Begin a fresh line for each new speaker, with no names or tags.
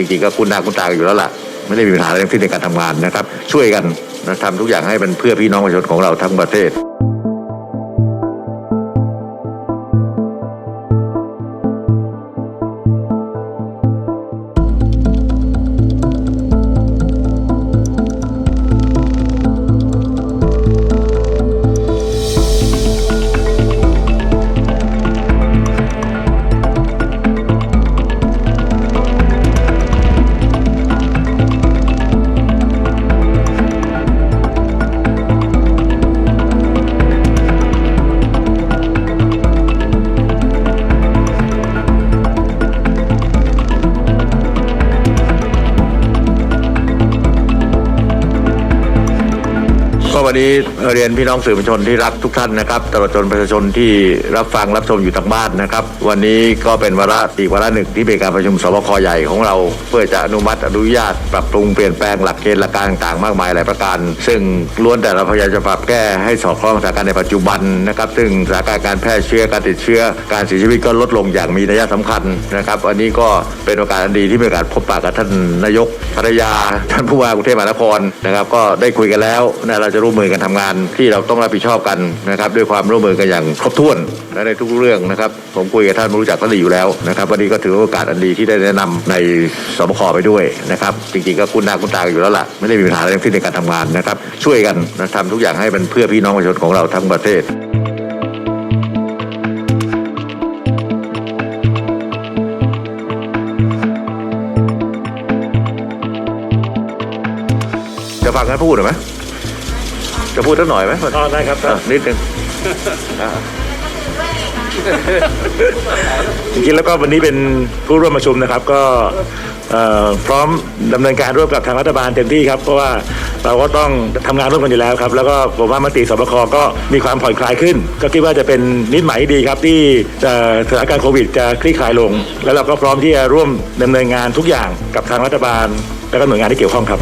จริงๆก็คุ้นหน้าคุ้นตากันอยู่แล้วล่ะ ไม่ได้มีปัญหาอะไรทั้งสิ้นในการทำงานนะครับ ช่วยกันนะทำทุกอย่างให้มันเพื่อพี่น้องประชาชนของเราทั้งประเทศ วันนี้เรียนพี่น้องสื่อมวลชนที่รักทุกท่านนะครับตลอดจนประชาชนที่รับฟังรับชมอยู่ทางบ้านนะครับ วันนี้ก็เป็นวาระอีกวาระหนึ่งที่เป็นการประชุมสบคใหญ่ของเรา เพื่อจะอนุมัติอนุญาตปรับปรุงเปลี่ยนแปลงหลักเกณฑ์หลักการต่างๆมากมายหลายประการ ซึ่งล้วนแต่เราพยายามจะปรับแก้ให้สอดคล้องสถานการณ์ในปัจจุบันนะครับ ซึ่งสถานการณ์การแพร่เชื้อการติดเชื้อการเสียชีวิตก็ลดลงอย่างมีนัยสำคัญนะครับวันนี้ก็เป็นโอกาสอันดีที่มีโอกาสพบปะกับท่านนายกภรรยา ท่านผู้ว่ากรุงเทพมหานครนะครับ ก็ได้คุยกันแล้วนะเราจะร่วมมือกันทำงาน ที่เราต้องรับผิดชอบกันนะครับด้วยความร่วมมือกันอย่างครบถ้วนและในทุกเรื่องนะครับผมคุยกับท่านรู้จักท่านดีอยู่แล้วนะครับวันนี้ก็ถือโอกาสอันดีที่ได้แนะนำในสบคไปด้วยนะครับจริงๆก็คุ้นหน้าคุ้นตาอยู่แล้วล่ะไม่ได้มีปัญหาอะไรทั้งสิ้นในการทำงานนะครับช่วยกันนะทำทุกอย่างให้มันเพื่อพี่น้องประชาชนของเราทั้งประเทศจะฟังกันพูดหรือไหม จะพูดสักหน่อยไหม
อ๋อได้ครับ
อะนิดนึงอะ
จริงๆแล้วก็วันนี้เป็นผู้ร่วมประชุมนะครับก็เอ่อพร้อมดำเนินการร่วมกับทางรัฐบาลเต็มที่ครับเพราะว่าเราก็ต้องทำงานร่วมกันอยู่แล้วครับแล้วก็ผมว่ามติสบคก็มีความผ่อนคลายขึ้น ก็คิดว่าจะเป็นนิดหมายที่ดีครับที่จะสถานการณ์โควิดจะคลี่คลายลง แล้วเราก็พร้อมที่จะร่วมดำเนินงานทุกอย่างกับทางรัฐบาล และก็หน่วยงานที่เกี่ยวข้องครับ